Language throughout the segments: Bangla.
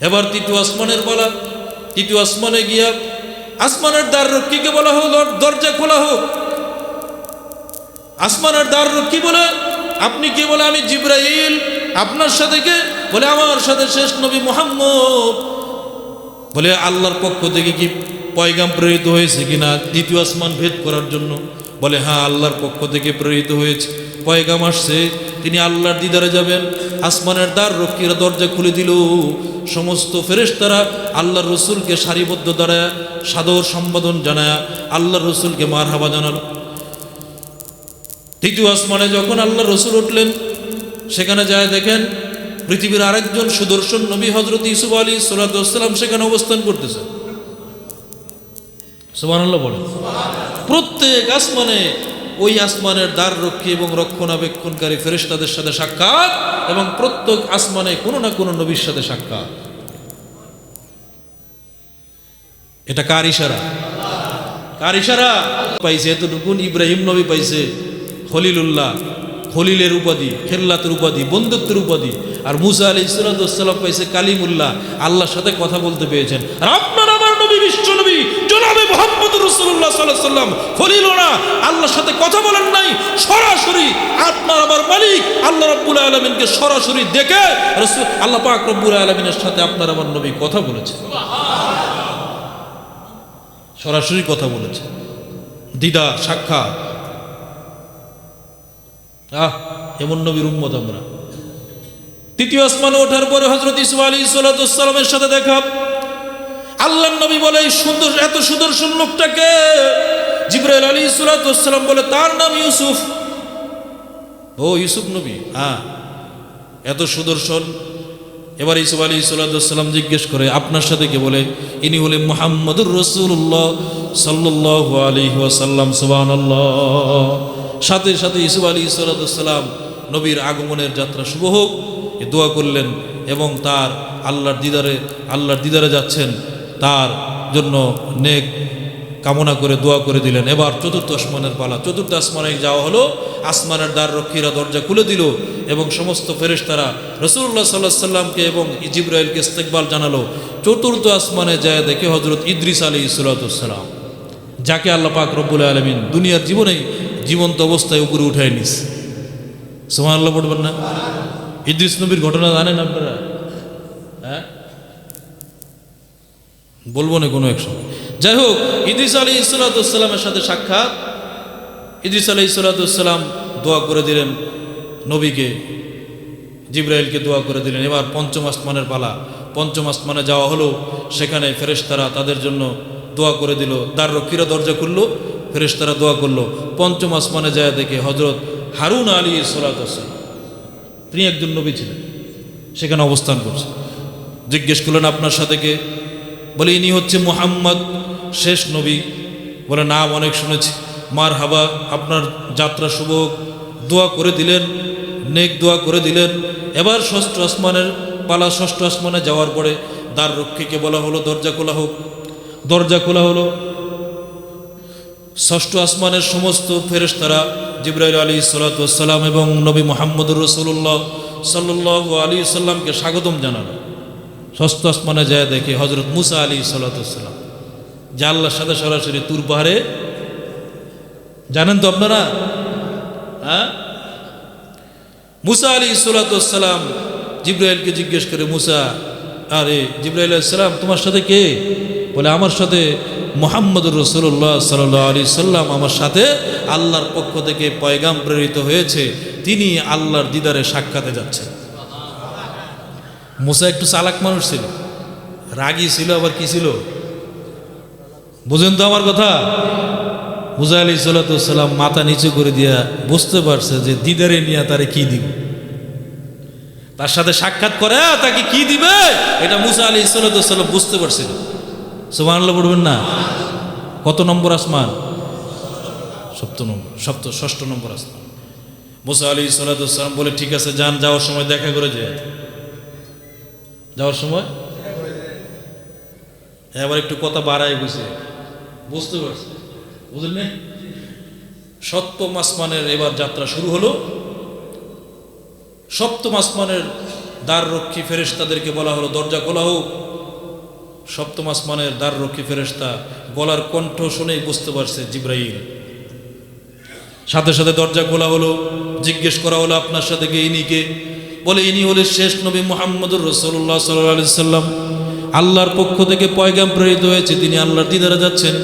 এবার তৃতীয় আসমানের বলা, তৃতীয় আসমানে গিয়া আসমানের দ্বার রক্ষীকে বলা হোক দর- দরজা খোলা হোক। আসমানের দ্বার রক্ষী বলে, আপনি কে বলে, আমি জিব্রাইল, আপনার সাথে কে? বলে, আমার সাথে শেষ নবী মোহাম্মদ। বলে, আল্লাহর পক্ষ থেকে কি পয়গাম প্রেরিত হয়েছে কিনা? দ্বিতীয় আসমান ভেদ করার জন্য বলে হ্যাঁ আল্লাহর পক্ষ থেকে প্রেরিত হয়েছে। পয়গাম আসছে তিনি আল্লাহর দিদারে যাবেন। আসমানের দ্বার রক্ষীরা দরজা খুলে দিল। সমস্ত ফেরেশতারা আল্লাহর রসুলকে সারিবদ্ধ দ্বারায় সাদর সম্বোধন জানায় আল্লাহর রসুলকে মার হাবা জানালো। তৃতীয় আসমানে যখন আল্লাহ রসুল উঠলেন সেখানে যায় দেখেন পৃথিবীর আরেকজন সুদর্শন নবী হজরত ইসুফ আলী সাল্লাম সেখানে অবস্থান করতেছে। সুবাহ বলেন। প্রত্যেক আসমানে ওই আসমানের দ্বার রক্ষী এবং রক্ষণাবেক্ষণকারী ফেরেশতাদের সাথে সাক্ষাৎ এবং প্রত্যেক আসমানে কোনো না কোনো নবীর সাথে সাক্ষাৎ। এটা কার ইশারা? কার ইশারা? পাইছে এতটুকুন ইব্রাহিম নবী পাইছে? খলিলুল্লাহ, খলিলের উপাধি, খেল্লাতের উপাধি, বন্ধুত্বের উপাধি। আর মুসা আলী ইসলাতাম পাইছে কালিমুল্লাহ, আল্লাহর সাথে কথা বলতে পেয়েছেন। আর আপনার আমার নবী, বিশ্ব নবী, জনাবে মোহাম্মদ সরাসরি কথা বলেছে। দিদা আহ, এমন নবীর উম্মত আমরা। তৃতীয় আসমানে ওঠার পরে হজরত ইসু আলী সালামের সাথে দেখা আল্লাহ নবী বলে সুন্দর, এত সুদর্শন লোকটাকে? জিব্রাইল আলী সালাম বলে, তার নাম ইউসুফ। ও, ইউসুফ নবী? হ্যাঁ। এত সুদর্শন? এবার ইসুফ আলী সাল্লাম জিজ্ঞেস করে, আপনার সাথে কে বলে? ইনি হলেন মোহাম্মদুর রসুল্লাহ সাল্লাহ আলী ওয়াসাল্লাম। সুবান সাথে সাথে ইসুফ আলী সাল্লাম নবীর আগমনের যাত্রা শুভ হোক। দোয়া করলেন এবং তার আল্লাহর দিদারে আল্লাহর দিদারে যাচ্ছেন। তার জন্য নেক কামনা করে, দোয়া করে দিলেন। এবার চতুর্থ আসমানের পালা। চতুর্থ আসমানে যাওয়া হলো। আসমানের দ্বার রক্ষীরা দরজা খুলে দিল এবং সমস্ত ফেরেশতারা রসুল্লাহ সাল্লাহ সাল্লামকে এবং জিব্রাইলকে ইস্তেকবাল জানালো। চতুর্থ আসমানে যায় দেখে হজরত ইদ্রিস আলী ইসলাতাম যাকে আল্লাহ পাক রব্বুল আলমিন দুনিয়ার জীবনেই জীবন্ত অবস্থায় উপরে উঠায় নিস সোমান আল্লাহ পড়বেন না? ইদ্রিস নবীর ঘটনা জানেন আপনারা হ্যাঁ বলব না কোনো এক সময়। যাই হোক, ইদ্রিস আলী ইসলাতামের সাথে সাক্ষাৎ। ইদ্রিস আলী ইসলাতাম দোয়া করে দিলেন নবীকে, জিব্রাইলকে দোয়া করে দিলেন। এবার পঞ্চম আসমানের পালা। পঞ্চম আসমানে যাওয়া হলো, সেখানে ফেরেশতারা তাদের জন্য দোয়া করে দিল। দ্বার রক্ষীরা দরজা খুললো, ফেরেশতারা দোয়া করল। পঞ্চম আসমানে যায় দেখে হজরত হারুন আলী সালাতাম তিনি একজন নবী ছিলেন, সেখানে অবস্থান করছে জিজ্ঞেস করলেন, আপনার সাথে কে? বলে, ইনি হচ্ছে মুহাম্মদ শেষ নবী। বলে, নাম অনেক শুনেছি। মার হাবা আপনার যাত্রা শুভ। দোয়া করে দিলেন, নেক দোয়া করে দিলেন। এবার ষষ্ঠ আসমানের পালা, ষষ্ঠ আসমানে যাওয়ার পরে দ্বার রক্ষীকে বলা হলো, দরজা খোলা হোক। দরজা খোলা হলো। ষষ্ঠ আসমানের সমস্ত ফেরেশতারা জিব্রাইল আলী সালাতাম এবং নবী মোহাম্মদুর রসুল্লাহ সাল্লাহ আলী সাল্লামকে স্বাগতম জানালো। ষষ্ঠ আসমানে যায় দেখে হজরত মুসা আলী সাল্লাতাম যা আল্লাহর সাথে সরাসরি তুর পাহাড়ে। জানেন তো আপনারা? হ্যাঁ? মুসা আলী সাল্লাতাম জিব্রাইলকে জিজ্ঞেস করে, মুসা, আরে জিব্রাইল সালাম, তোমার সাথে কে? বলে, আমার সাথে মোহাম্মদুর রসুল্লাহ সাল্লাহ আলী সাল্লাম, আমার সাথে আল্লাহর পক্ষ থেকে পয়গাম প্রেরিত হয়েছে। তিনি আল্লাহর দিদারে সাক্ষাতে যাচ্ছেন। মুসা একটু চালাক মানুষ ছিল। রাগী ছিল, আবার কি ছিল? বুঝেন তো আমার কথা? মুজা আলী সাল্লাম মাথা নিচু করে দিয়া বুঝতে পারছে যে দিদারে নিয়ে তারে কি দিব। তার সাথে সাক্ষাৎ করে তাকে কি দিবে? এটা মুসা আলী সাল্লাম বুঝতে পারছিল। সুমান পড়বেন না? কত নম্বর আসমান? সপ্ত নম্বর সপ্ত, ষষ্ঠ নম্বর আসমান। মুসা আলী সাল্লাম বলে, ঠিক আছে, যান, যাওয়ার সময় দেখা করে যায় যাওয়ার সময়? এবার একটু কথা বাড়ায় বুঝে বুঝতে পারছে। বুঝলেন সপ্তম আসমানের এবার যাত্রা শুরু হলো। সপ্তম আসমানের দ্বার রক্ষী ফেরেশতাদেরকে বলা হলো, দরজা খোলা হোক। সপ্তম আসমানের দ্বার রক্ষী ফেরেশতা গলার কণ্ঠ শুনেই বুঝতে পারছে জিব্রাইল। সাথে সাথে দরজা খোলা হলো। জিজ্ঞেস করা হলো, আপনার সাথে কে, ইনি কে? বলে, ইনি হলে শেষ নবী মোহাম্মদুর রসুল্লাহ সাল্লাহ সাল্লাম। আল্লাহর পক্ষ থেকে পয়গাম প্রেরিত হয়েছে, তিনি আল্লাহর দিদারে যাচ্ছেন।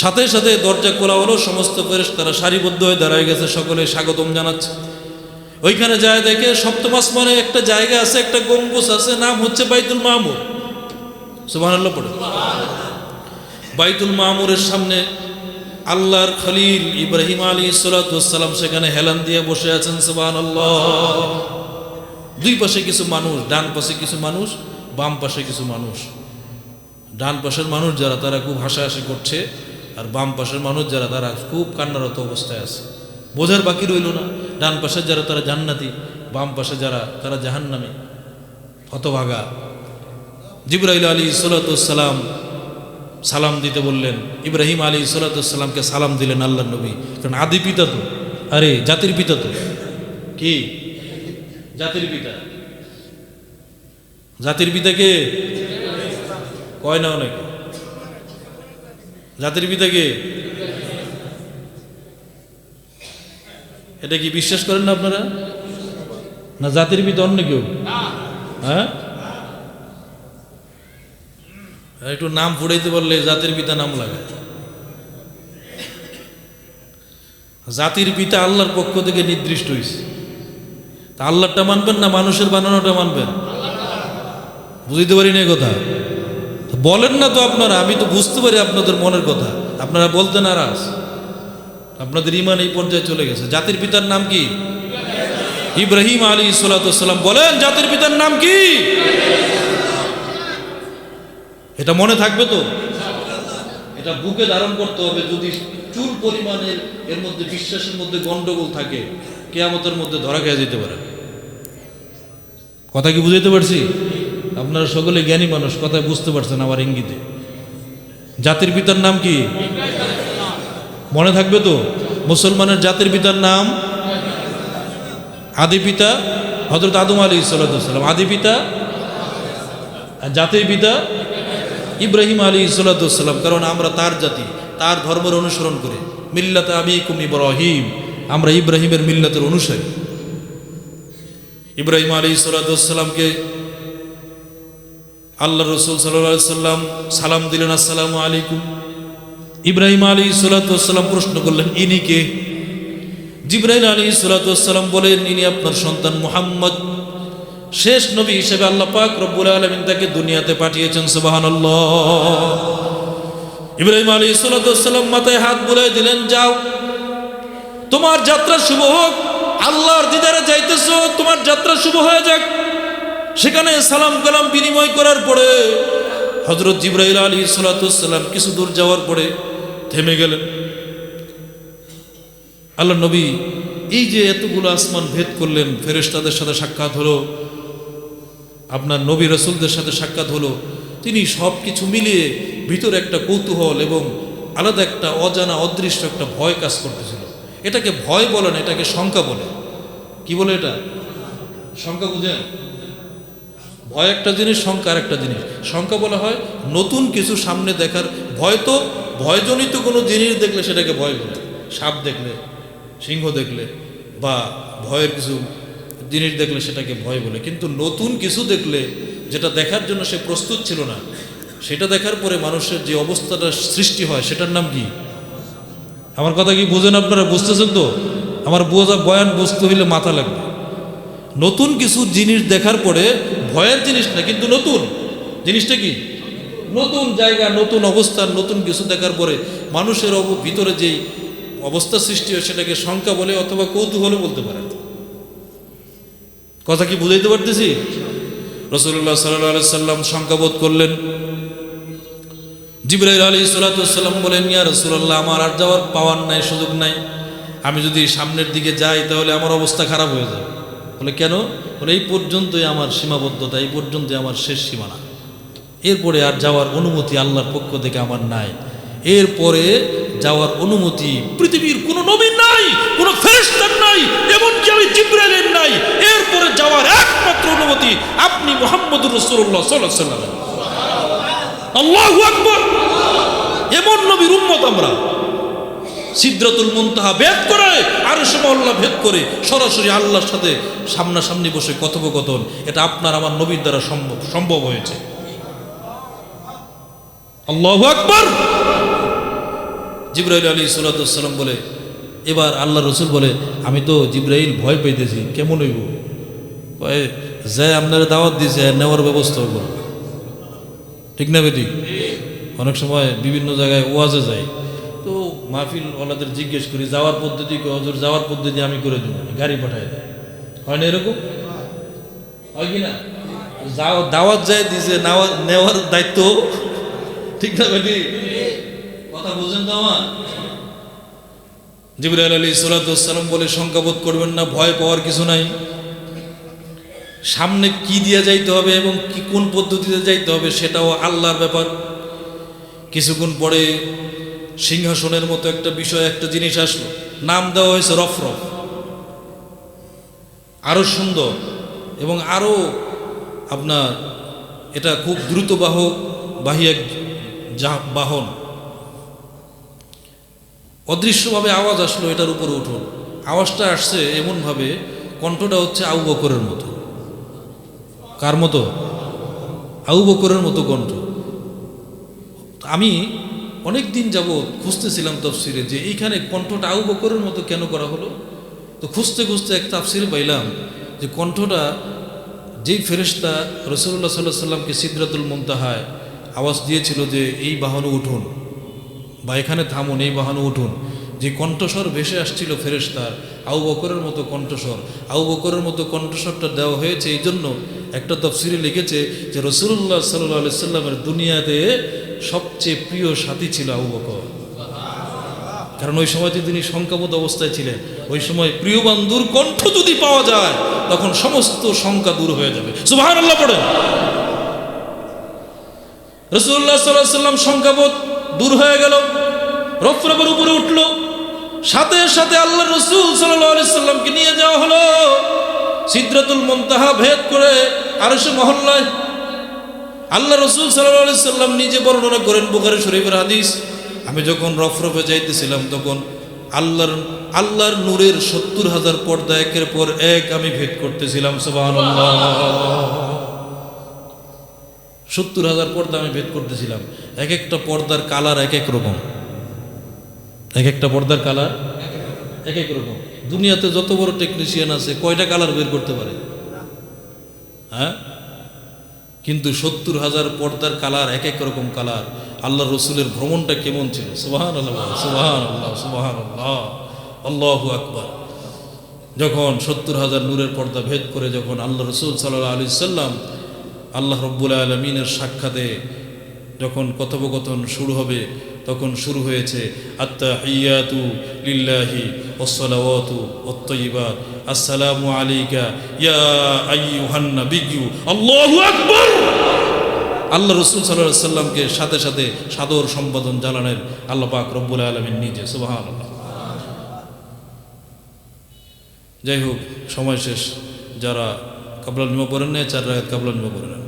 সাথে সাথে দরজা খোলা হলো, সমস্ত ফেরেশ তারা সারিবদ্ধ হয়ে দাঁড়ায় গেছে, সকলে স্বাগতম জানাচ্ছে। ওইখানে যায় দেখে সপ্তম আসমানে একটা জায়গা আছে, একটা গম্বুজ আছে, নাম হচ্ছে বাইতুল সুবহানাল্লাহ পড়ে। বাইতুল মাহমুরের সামনে আল্লাহর খলিল ইব্রাহিম আলী সালাম সেখানে হেলান দিয়ে বসে আছেন, সুবহানাল্লাহ। দুই পাশে কিছু মানুষ, ডান পাশে কিছু মানুষ, বাম পাশে কিছু মানুষ। ডান পাশের মানুষ যারা, তারা খুব হাসাহাসি করছে, আর বাম পাশের মানুষ যারা, তারা খুব কান্নারত অবস্থায় আছে। বোঝার বাকি রইল না। ডান পাশে যারা, তারা জান্নাতি, বাম পাশে যারা, তারা জাহান্নামী, হতভাগা। জিব্রাইল আলী সালাম সালাম দিতে বললেন, ইব্রাহিম আলী সালাতামকে সালাম দিলেন আল্লাহ নবী। কারণ আদি পিতা তো। আরে, জাতির পিতা তো। কি? জাতির পিতা। জাতির পিতাকে কয় না অনেকে? জাতির পিতাকে এটা কি বিশ্বাস করেন না আপনারা? না, জাতির পিতা অন্য কেউ? হ্যাঁ? একটু নাম ফুড়াইতে পারলে জাতির পিতা নাম লাগে। জাতির পিতা আল্লাহর পক্ষ থেকে নির্দিষ্ট হয়েছে তা আল্লাহটা মানবেন না মানুষের বানানোটা মানবেন? বুঝতে পারি না কথা? বলেন না তো আপনারা, আমি তো বুঝতে পারি আপনাদের মনের কথা। আপনারা বলতে নারাজ। আপনাদের ইমান এই পর্যায়ে চলে গেছে। জাতির পিতার নাম কি? ইব্রাহিম আলী সালাম বলেন, জাতির পিতার নাম কি? এটা মনে থাকবে তো? এটা বুকে ধারণ করতে হবে যদি চুল পরিমাণের এর মধ্যে বিশ্বাসের মধ্যে গন্ডগোল থাকে, কেয়ামতের মধ্যে ধরা খেয়ে যেতে পারে। কথা কি বুঝাইতে পারছি? আপনারা সকলে জ্ঞানী মানুষ, কথায় বুঝতে পারছেন আমার ইঙ্গিতে। জাতির পিতার নাম কি? মনে থাকবে তো? মুসলমানের জাতির পিতার নাম? আদি পিতা হজরত আদম আলী সাল্লাম আদি পিতা? জাতির পিতা? ইব্রাহিম আলী সাল্লাম কারণ আমরা তার জাতি, তার ধর্মের অনুসরণ করে। মিল্লাতে আমি কুম ইব্রাহিম, আমরা ইব্রাহিমের মিল্লাতের অনুসারী। ইব্রাহিম আলী সাল্লামকে আল্লাহ রসুল সাল্লাহ সাল্লাম সালাম দিলেন, আসসালামু আলাইকুম। ইব্রাহিম আলী সাল্লাম প্রশ্ন করলেন, ইনি কে? জিব্রাহিম আলী সাল্লাম বলেন, ইনি আপনার সন্তান মুহাম্মদ। শেষ নবী হিসেবে আল্লাহ পাক রব্বুল আলমিন তাকে দুনিয়াতে পাঠিয়েছেন সুবাহান ইব্রাহিম আলী সাল্লাম মাথায় হাত বুলাই দিলেন, যাও, তোমার যাত্রা শুভ হোক, আল্লাহর দিদারে যাইতেছ, তোমার যাত্রা শুভ হয়ে যাক। সেখানে সালাম কালাম বিনিময় করার পরে হজরত জিব্রাহিল আলী সাল্লাম কিছু দূর যাওয়ার পরে থেমে গেলেন। আল্লাহ নবী এই যে এতগুলো আসমান ভেদ করলেন, ফেরেশতাদের সাথে সাক্ষাৎ হলো আপনার নবী রসুলদের সাথে সাক্ষাৎ হলো। তিনি সব কিছু মিলিয়ে ভিতরে একটা কৌতূহল এবং আলাদা একটা অজানা, অদৃশ্য একটা ভয় কাজ করতেছিল। এটাকে ভয় বলেন এটাকে শঙ্কা বলে। কি বলে এটা? শঙ্কা বুঝেন? ভয় একটা জিনিস, শঙ্কা আর একটা জিনিস। শঙ্কা বলা হয় নতুন কিছু সামনে দেখার ভয় তো, ভয়জনিত কোনো জিনিস দেখলে সেটাকে ভয় বলে। সাপ দেখলে, সিংহ দেখলে বা ভয়ের কিছু জিনিস দেখলে সেটাকে ভয় বলে। কিন্তু নতুন কিছু দেখলে যেটা দেখার জন্য সে প্রস্তুত ছিল না, সেটা দেখার পরে মানুষের যে অবস্থাটা সৃষ্টি হয়, সেটার নাম কি? আমার কথা কি বুঝেন আপনারা? বুঝতেছেন তো? আমার বোঝা বয়ান বুঝতে হইলে মাথা লাগবে। নতুন কিছু জিনিস দেখার পরে ভয়ের জিনিস না, কিন্তু নতুন। জিনিসটা কি? নতুন জায়গা, নতুন অবস্থান, নতুন কিছু দেখার পরে মানুষের ভিতরে যেই অবস্থা সৃষ্টি হয়, সেটাকে শঙ্কা বলে অথবা কৌতূহল বলতে পারেন। কথা কি বুঝাইতে পারতেছি? রসুল্লাহ সাল্লাহ সাল্লাম শঙ্কাবোধ করলেন। জিব্রাইল আলী সাল্লাম বলেন, ইয়া রসুল্লাহ আমার আর যাওয়ার পাওয়ার নাই, সুযোগ নাই। আমি যদি সামনের দিকে যাই, তাহলে আমার অবস্থা খারাপ হয়ে যাবে। বলে, কেন? বলে, এই পর্যন্তই আমার সীমাবদ্ধতা, এই পর্যন্তই আমার শেষ সীমানা। এরপরে আর যাওয়ার অনুমতি আল্লাহর পক্ষ থেকে আমার নাই। এরপরে যাওয়ার অনুমতি পৃথিবীর কোনো নবীর নাই কোনো ফেরেস্তার নাই এমনকি নবী জিব্রাইলের নাই এরপরে যাওয়ার একমাত্র অনুমতি আপনি মোহাম্মদুর আল্লাহু এমন নবীর আমরা। ভেদ করে আর ভেদ করে, সরাসরি আল্লাহর সাথে সামনাসামনি বসে কথোপকথন, এটা আপনার আমার নবীর দ্বারা সম্ভব সম্ভব হয়েছে। আল্লাহু আকবর। জিব্রাইল আলী সাল্লাম বলে, এবার আল্লাহ রসুল বলে, আমি তো জিব্রাইল ভয় পাইতেছি, কেমন হইব? যে আপনার দাওয়াত এর নেওয়ার ব্যবস্থা করব ঠিক না বেটি? অনেক সময় বিভিন্ন জায়গায় ওয়াজে যাই তো মাহফিল ওলাদের জিজ্ঞেস করি, যাওয়ার পদ্ধতি হজুর, যাওয়ার পদ্ধতি আমি করে দেবো, গাড়ি পাঠাই দেয়। হয় না এরকম? হয় কি না? দাওয়াত যায় দিছে নেওয়ার দায়িত্ব। ঠিক না বেটি? কথা বুঝেন তো আমার? জিবরাইল আলী সালাম বলে, শঙ্কাবোধ করবেন না, ভয় পাওয়ার কিছু নাই। সামনে কি দিয়ে যাইতে হবে এবং কি কোন পদ্ধতিতে যাইতে হবে সেটাও আল্লাহর ব্যাপার। কিছুক্ষণ পরে সিংহাসনের মতো একটা বিষয়, একটা জিনিস আসলো। নাম দেওয়া হয়েছে রফরফ। আরও সুন্দর এবং আরও আপনার এটা খুব দ্রুত বাহক বাহী এক বাহন। অদৃশ্যভাবে আওয়াজ আসলো এটার উপরে উঠুন। আওয়াজটা আসছে এমনভাবে, কণ্ঠটা হচ্ছে আউ বকরের মতো। কার মতো? আউ বকরের মতো কণ্ঠ। আমি অনেক দিন যাব খুঁজতেছিলাম তফসিরে যে এইখানে কণ্ঠটা আউ বকরের মতো কেন করা হলো? তো খুঁজতে খুঁজতে এক তাফসিরে পাইলাম যে কণ্ঠটা যেই ফেরেশতা রসুল্লাহ সাল্লাহ সাল্লামকে সিদ্রাতুল মুমতাহায় আওয়াজ দিয়েছিল যে, এই বাহনে উঠুন। বা, এখানে থামুন, এই বাহনে উঠুন। যে কণ্ঠস্বর ভেসে আসছিল ফেরেশতার আউ বকরের মতো কণ্ঠস্বর। আউ বকরের মতো কণ্ঠস্বরটা দেওয়া হয়েছে এই জন্য একটা তফসিরে লিখেছে যে রসুল্লাহ সাল্লাহ সাল্লামের দুনিয়াতে সবচেয়ে প্রিয় সাথী ছিল আউ বকর। কারণ ওই সময়তে তিনি শঙ্কাবোধ অবস্থায় ছিলেন। ওই সময় প্রিয় বান্ধুর কণ্ঠ যদি পাওয়া যায়, তখন সমস্ত শঙ্কা দূর হয়ে যাবে। সুবাহ আল্লাহ পড়েন রসুল্লাহ সাল্লাহ সাল্লাম শঙ্কাবোধ দূর হয়ে গেল, রফরফের উপরে উঠল। সাথে সাথে আল্লাহ রসুল সাল্লামকে নিয়ে যাওয়া হলো। সিদ্রাতুল মন্তাহা ভেদ করে আর সে মহল্লায়। আল্লাহ রসুল সাল্লাম নিজে বর্ণনা করেন বুখারি শরীফের হাদিস। আমি যখন রফরফে যাইতেছিলাম তখন আল্লাহর আল্লাহর নূরের সত্তর হাজার পর্দা একের পর এক আমি ভেদ করতেছিলাম সুবাহ সত্তর হাজার পর্দা আমি ভেদ করতেছিলাম। এক একটা পর্দার কালার এক এক রকম। এক একটা পর্দার কালার এক এক রকম। দুনিয়াতে যত বড় টেকনিশিয়ান আছে, কয়টা কালার বের করতে পারে? হ্যাঁ? কিন্তু সত্তর হাজার পর্দার কালার এক এক রকম কালার। আল্লাহ রসুলের ভ্রমণটা কেমন ছিল? সুবাহান আল্লাহ সুবাহান আল্লাহ সুবাহান আল্লাহ আল্লাহ আকবর। যখন সত্তর হাজার নূরের পর্দা ভেদ করে যখন আল্লাহ রসুল সাল্লাহ আলি সাল্লাম আল্লাহ রব্বুল আলমিনের সাক্ষাতে যখন কথোপকথন শুরু হবে তখন শুরু হয়েছে আত্মা হিয়াতু লিল্লাহি ওসলাওয়াতু ওত্তইবাত আসসালামু আলাইকা ইয়া আইয়ুহান নাবিয়্যু। আল্লাহু আকবার! আল্লাহ রসুল সাল্লাহ সাল্লামকে সাথে সাথে সাদর সম্বোধন জানানের আল্লাহ পাক রব্বুল আলমিন নিজে, সুবহানাল্লাহ। যাই হোক, সময় শেষ। যারা কাবলাল নিমা পড়েন না চার রাগাত কাবলাল নিমা পড়েন